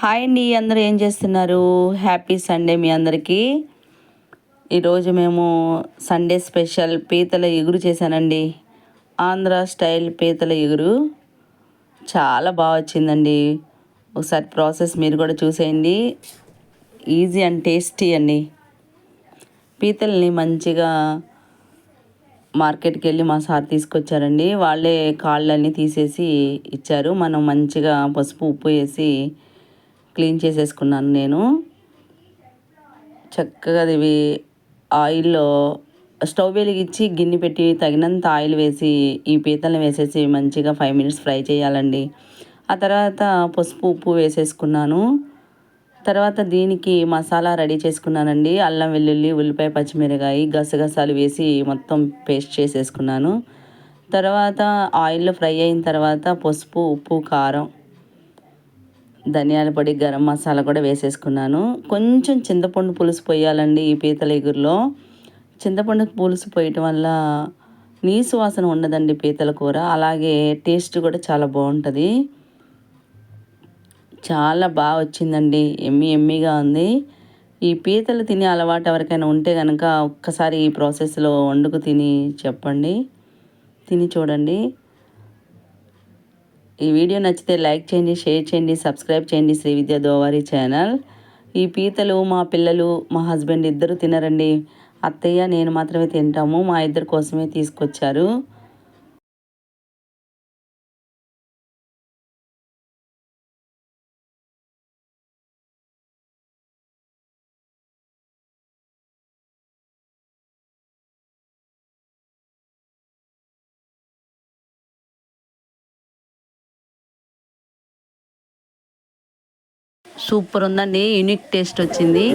Hi అండి అందరూ ఏం చేస్తున్నారు? హ్యాపీ సండే మీ అందరికీ. ఈరోజు మేము సండే స్పెషల్ పీతల ఎగురు చేశానండి. ఆంధ్ర స్టైల్ పీతల ఎగురు. చాలా బాగా వచ్చిందండి. ఒకసారి ప్రాసెస్ మీరు కూడా చూసేయండి. ఈజీ అండ్ టేస్టీ అండి. పీతల్ని మంచిగా మార్కెట్కి వెళ్ళి మా సార్ తీసుకొచ్చారండి. వాళ్ళే కాళ్ళన్నీ తీసేసి ఇచ్చారు. మనం మంచిగా పసుపు ఉప్పు వేసి క్లీన్ చేసేసుకున్నాను నేను. చక్కగా ఇవి ఆయిల్లో స్టవ్ వెలిగించి గిన్నె పెట్టి తగినంత ఆయిల్ వేసి ఈ పీతలను వేసేసి మంచిగా ఫైవ్ మినిట్స్ ఫ్రై చేయాలండి. ఆ తర్వాత పసుపు ఉప్పు వేసేసుకున్నాను. తర్వాత దీనికి మసాలా రెడీ చేసుకున్నానండి. అల్లం వెల్లుల్లి ఉల్లిపాయ పచ్చిమిరకాయ గసగసాలు వేసి మొత్తం పేస్ట్ చేసేసుకున్నాను. తర్వాత ఆయిల్లో ఫ్రై అయిన తర్వాత పసుపు ఉప్పు కారం ధనియాల పొడి గరం మసాలా కూడా వేసేసుకున్నాను. కొంచెం చింతపండు పులుసు పోయాలండి ఈ పీతల ఎగురులో. చింతపండు పులుసు పోయటం వల్ల నీసు వాసన ఉండదండి పీతల కూర. అలాగే టేస్ట్ కూడా చాలా బాగుంటుంది. చాలా బాగా వచ్చిందండి. ఎమ్మి ఎమ్మిగా ఉంది. ఈ పీతలు తినే అలవాటు ఎవరికైనా ఉంటే కనుక ఒక్కసారి ఈ ప్రాసెస్లో వండుకు తిని చెప్పండి. తిని చూడండి. ఈ వీడియో నచ్చితే లైక్ చేయండి షేర్ చేయండి సబ్స్క్రైబ్ చేయండి శ్రీ విద్యా దోవారి ఛానల్. ఈ పీతలు మా పిల్లలు మా హస్బెండ్ ఇద్దరు తినరండి. అత్తయ్య నేను మాత్రమే తింటాము. మా ఇద్దరి కోసమే తీసుకొచ్చారు. సూపర్ ఉందండి యూనిక్ టేస్ట్ వచ్చింది.